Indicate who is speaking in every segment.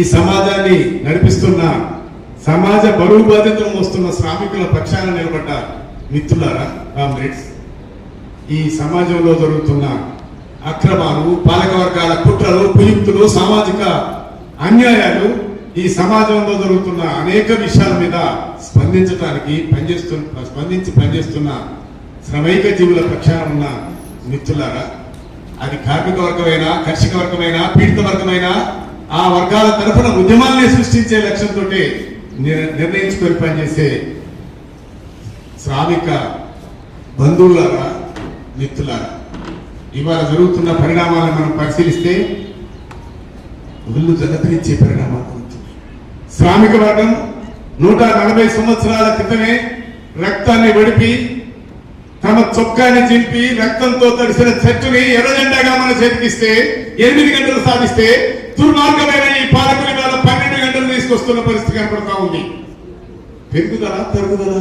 Speaker 1: ఈ సమాజాన్ని నడిపిస్తున్న సమాజ బరువు బాధ్యతలు మోస్తున్న శ్రామికుల పక్షాన నిలబడ్డ మిత్రులారా కామ్రేడ్స్ ఈ సమాజంలో జరుగుతున్న అక్రమాలు పాలక వర్గాల కుట్రలు కుయుక్తులు సామాజిక అన్యాయాలు ఈ సమాజంలో జరుగుతున్న అనేక విషయాల మీద స్పందించడానికి పనిచేస్తు స్పందించి పనిచేస్తున్న శ్రమైక జీవుల పక్షాన ఉన్న మిత్రులారా అది కార్మిక వర్గమైనా కర్షక వర్గమైనా పీడిత వర్గమైనా ఆ వర్గాల తరఫున ఉద్యమాన్ని సృష్టించే లక్ష్యంతో నిర్ణయించుకొని పనిచేసే శ్రామిక బంధువులారా మిత్రులారా ఇవాళ జరుగుతున్న పరిణామాలను మనం పరిశీలిస్తే ఒళ్ళు జగతనిచ్చే పరిణామాలు శ్రామిక వర్గం నూట నలభై సంవత్సరాల క్రితమే రక్తాన్ని వడిపి తమ చొక్కాని చింపి రక్తంతో తడిసిన చెట్టుని ఎర్రజెండాగా మన చేతికిస్తే ఎనిమిది గంటలు సాధిస్తే దుర్మార్గమైన ఈ పాలకుల మీద పన్నెండు గంటలు తీసుకొస్తున్న పరిస్థితి కనపడతా ఉంది. పెరుగుదల తరుగుదల.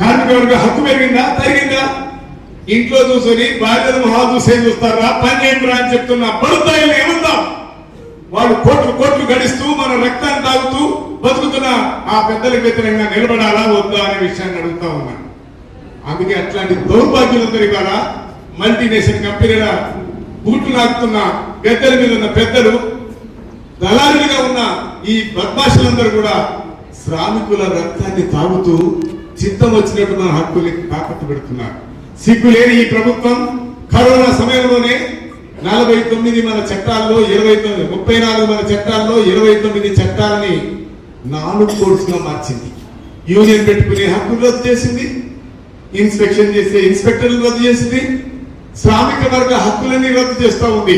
Speaker 1: కార్మిక వర్గ హక్కు పెరిగిందా? తరిగిందా ఇంట్లో చూసుకొని బాధ్యత మహా చూసే చూస్తారా? పని చేయండి అని చెప్తున్న బడుతాయిలు ఏముందాం? వాళ్ళు కోట్లు కోట్లు గడిస్తూ మన రక్తాన్ని తాగుతూ బతుకుతున్న ఆ పెద్దలకు వ్యతిరేకంగా నిలబడాలా వద్దా అనే విషయాన్ని అడుగుతా ఉన్నాను అందుకే అట్లాంటి దౌర్భాగ్యులందరూ ఇవాళ మల్టీనేషనల్ కంపెనీల బూట్లు నాకుతున్న పెద్దల మీద ఉన్న పెద్దలు దళారులుగా ఉన్న ఈ బద్మాషులందరూ కూడా శ్రామికుల రక్తాన్ని తాగుతూ చిత్తం వచ్చినట్టు మన హక్కుల్ని తాకట్టు పెడుతున్నారు. సిగ్గు లేని ఈ ప్రభుత్వం కరోనా సమయంలోనే నలభై తొమ్మిది మన చట్టాల్లో ఇరవై తొమ్మిది ముప్పై నాలుగు మన చట్టాల్లో ఇరవై తొమ్మిది చట్టాలని నాలుగు కోర్సుగా మార్చింది. యూనియన్ పెట్టుకునే హక్కులు రద్దు చేసింది ఇన్స్పెక్షన్ చేసే ఇన్స్పెక్టర్లు రద్దు చేసింది. శ్రామిక వర్గ హక్కులన్నీ రద్దు చేస్తా ఉంది.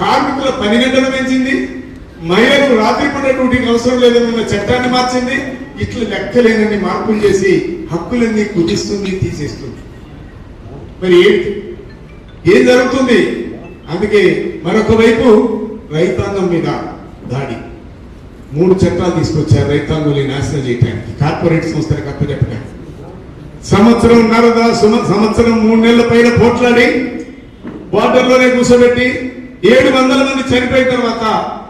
Speaker 1: కార్మికుల పని గంటలు పెంచింది. మహిళలు రాత్రిపూట డ్యూటీకి అవసరం లేదన్న చట్టాన్ని మార్చింది. ఇట్లా లెక్కలేనన్ని మార్పులు చేసి హక్కులన్నీ కుదిస్తుంది తీసేస్తుంది. మరి ఏంటి ఏం జరుగుతుంది? అందుకే మరొక వైపు రైతాంగం మీద దాడి. మూడు చట్టాలు తీసుకొచ్చారు రైతాంగాన్ని నాశనం చేయడానికి కార్పొరేట్ సంస్థలకు అప్పచెప్పడానికి సంవత్సరం నరదా సంవత్సరం మూడు నెలల పైన పోట్లాడి బార్డర్లోనే కూర్చోబెట్టి ఏడు వందల మంది చనిపోయిన తర్వాత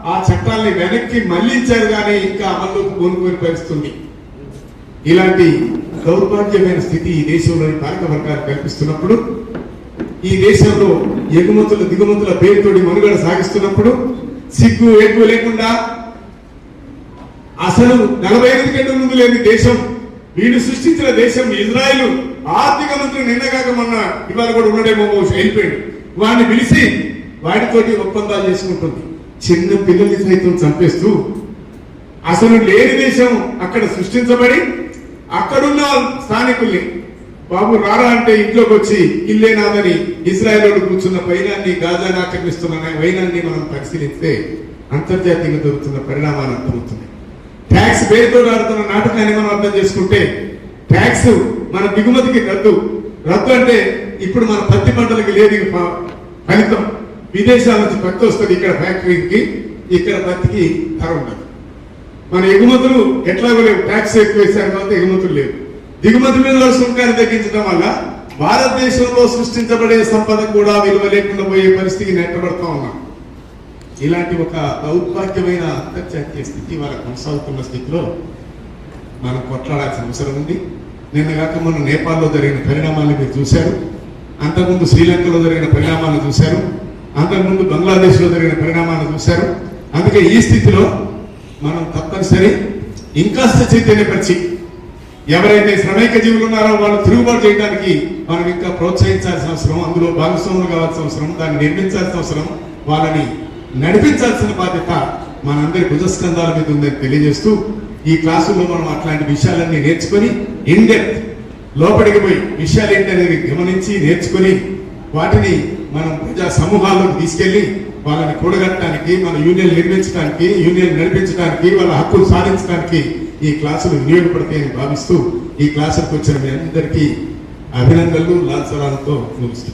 Speaker 1: ఆ చట్టాల్ని వెనక్కి మళ్ళించారు కానీ ఇంకా అమల్లోకి కోనుకొని పరిస్థితుంది. ఇలాంటి దౌర్భాగ్యమైన స్థితి ఈ దేశంలోని పాలక వర్గాలు కల్పిస్తున్నప్పుడు ఈ దేశంలో ఎగుమతుల దిగుమతుల పేరుతోటి మనుగడ సాగిస్తున్నప్పుడు సిగ్గు ఎక్కువ లేకుండా అసలు నలభై ఐదు కంటే ముందు లేని దేశం వీడు సృష్టించిన దేశం ఇజ్రాయెల్ ఆర్థిక మంత్రి నిన్నగాక మొన్న ఇవాళ కూడా ఉండడేమో బహుశా వెళ్ళిపోయాడు. వాడిని పిలిచి వాడితోటి ఒప్పందాలు చేసుకుంటుంది. చిన్న పిల్లల్ని సైతం చంపేస్తూ అసలు లేని దేశం అక్కడ సృష్టించబడి అక్కడున్న స్థానికుల్ని బాబు రారా అంటే ఇంట్లోకి వచ్చి ఇల్లే నాదని ఇజ్రాయెల్ కూర్చున్న పైనాన్ని గాజాని ఆక్రమిస్తున్న వైనాన్ని మనం పరిశీలిస్తే అంతర్జాతీయంగా జరుగుతున్న పరిణామాలు అర్థమవుతున్నాయి ట్యాక్స్ పేరుతో ఆడుతున్న నాటకాన్ని మనం అర్థం చేసుకుంటే ట్యాక్స్ మన దిగుమతికి రద్దు. రద్దు అంటే ఇప్పుడు మన పత్తి పంటలకి లేదు ఫలితం. విదేశాల నుంచి పత్తి వస్తుంది ఇక్కడ ఫ్యాక్టరీకి ఇక్కడ పత్తికి ధర ఉండదు. మన ఎగుమతులు ఎట్లాగో లేవు. ట్యాక్స్ ఎక్కువ వేశారు కాబట్టి ఎగుమతులు లేవు. దిగుమతి మీద సుంకాన్ని తగ్గించడం వల్ల భారతదేశంలో సృష్టించబడే సంపద కూడా విలువ లేకుండా పోయే పరిస్థితికి నెట్టబడతా ఉన్నాం. ఇలాంటి ఒక దౌర్భాగ్యమైన అంతర్జాతీయ స్థితి వాళ్ళ కొనసాగుతున్న స్థితిలో మనం కొట్లాడాల్సిన అవసరం ఉంది. నిన్న కాక మొన్న నేపాల్లో జరిగిన పరిణామాలను మీరు చూశారు. అంతకుముందు శ్రీలంకలో జరిగిన పరిణామాలను చూశారు. అంతకుముందు బంగ్లాదేశ్లో జరిగిన పరిణామాలను చూశారు. అందుకే ఈ స్థితిలో మనం తప్పనిసరి ఇంకాస్త చైతన్యపరిచి ఎవరైతే శ్రమైక జీవులు ఉన్నారో వాళ్ళు తిరుగుబాటు చేయడానికి మనం ఇంకా ప్రోత్సహించాల్సిన అవసరం అందులో భాగస్వాములు కావాల్సిన అవసరం దాన్ని నిర్మించాల్సిన అవసరం వాళ్ళని నడిపించాల్సిన బాధ్యత మనందరి భుజస్కంధాల మీద ఉందని తెలియజేస్తూ ఈ క్లాసుల్లో మనం అట్లాంటి విషయాలన్నీ నేర్చుకొని ఇన్ లోపలికి పోయి విషయాలు ఏంటనేది గమనించి నేర్చుకొని వాటిని మనం ప్రజా సమూహాల్లోకి తీసుకెళ్ళి వాళ్ళని కూడగట్టడానికి మన యూనియన్ నిర్మించడానికి యూనియన్ నడిపించడానికి వాళ్ళ హక్కులు సాధించడానికి ఈ క్లాసులు వినియోగపడతాయని భావిస్తూ ఈ క్లాసులకు వచ్చిన మీ అందరికీ అభినందనలు లాల్సలాలతో ముగిస్తున్నాను